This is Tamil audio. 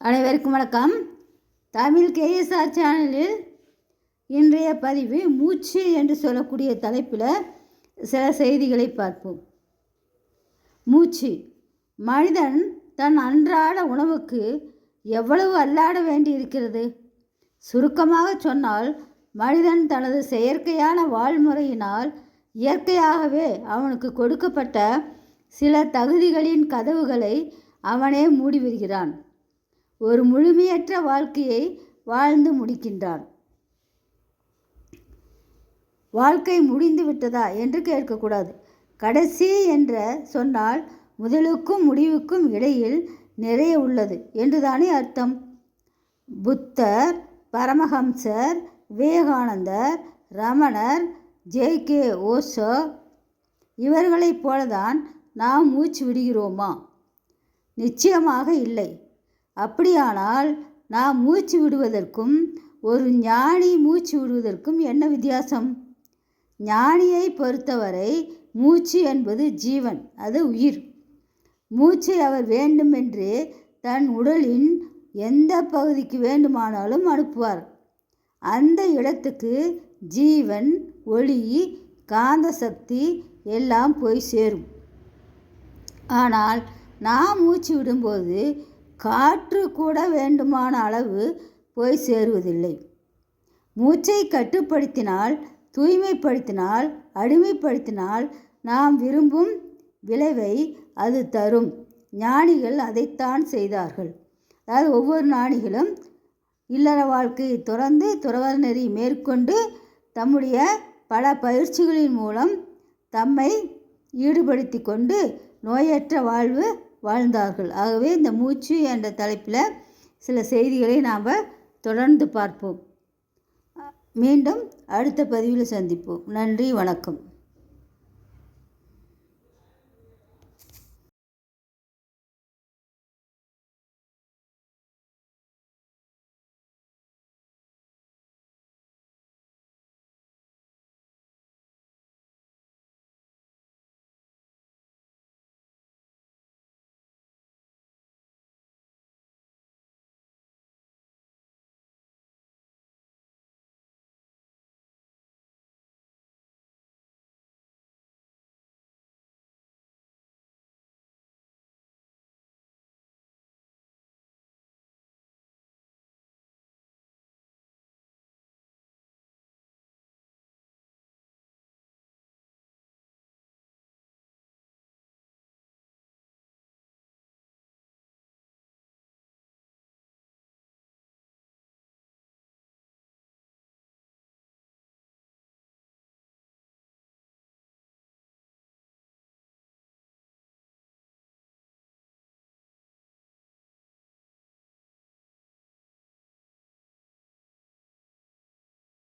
அனைவருக்கும் வணக்கம். தமிழ் கேஎஸ்ஆர் சேனலில் இன்றைய பதிவு மூச்சு என்று சொல்லக்கூடிய தலைப்பில் சில செய்திகளை பார்ப்போம். மூச்சு. மனிதன் தன் அன்றாட உணவுக்கு எவ்வளவு அல்லாட வேண்டி இருக்கிறது? சுருக்கமாக சொன்னால் மனிதன் தனது செயற்கையான வாழ்முறையினால் இயற்கையாகவே அவனுக்கு கொடுக்கப்பட்ட சில தகுதிகளின் கதவுகளை அவனே மூடிவிடுகிறான் ஒரு முழுமையற்ற வாழ்க்கையை வாழ்ந்து முடிக்கின்றான். வாழ்க்கை முடிந்து விட்டதா என்று கேட்கக்கூடாது. கடைசி என்ற சொன்னால் முதலுக்கும் முடிவுக்கும் இடையில் நிறைய உள்ளது என்றுதானே அர்த்தம்? புத்தர் பரமஹம்சர் விவேகானந்தர் ரமணர் ஜே. கே. ஓஷோ இவர்களைப் போலதான் நாம் மூச்சு விடுகிறோமா? நிச்சயமாக இல்லை. அப்படியானால் நாம் மூச்சு விடுவதற்கும் ஒரு ஞானி மூச்சு விடுவதற்கும் என்ன வித்தியாசம்? ஞானியை பொறுத்தவரை மூச்சு என்பது ஜீவன் அது உயிர். மூச்சை அவர் வேண்டுமென்று தன் உடலின் எந்த பகுதிக்கு வேண்டுமானாலும் அனுப்புவார். அந்த இடத்துக்கு ஜீவன் ஒளி காந்த சக்தி எல்லாம் போய் சேரும். ஆனால் நாம் மூச்சு விடும்போது காற்று கூட வேண்டுமான அளவு போய் சேருவதில்லை. மூச்சை கட்டுப்படுத்தினால் தூய்மைப்படுத்தினால் அடிமைப்படுத்தினால் நாம் விரும்பும் விளைவை அது தரும். ஞானிகள் அதைத்தான் செய்தார்கள். அதாவது ஒவ்வொரு ஞானிகளும் இல்லற வாழ்க்கையை துறந்து துறவர நெறி மேற்கொண்டு தம்முடைய பல பயிற்சிகளின் மூலம் தம்மை ஈடுபடுத்தி கொண்டு நோயற்ற வாழ்வு வாழ்ந்தார்கள். ஆகவே இந்த மூச்சு என்ற தலைப்பில் சில செய்திகளை நாம் தொடர்ந்து பார்ப்போம். மீண்டும் அடுத்த பதிவில் சந்திப்போம். நன்றி வணக்கம்.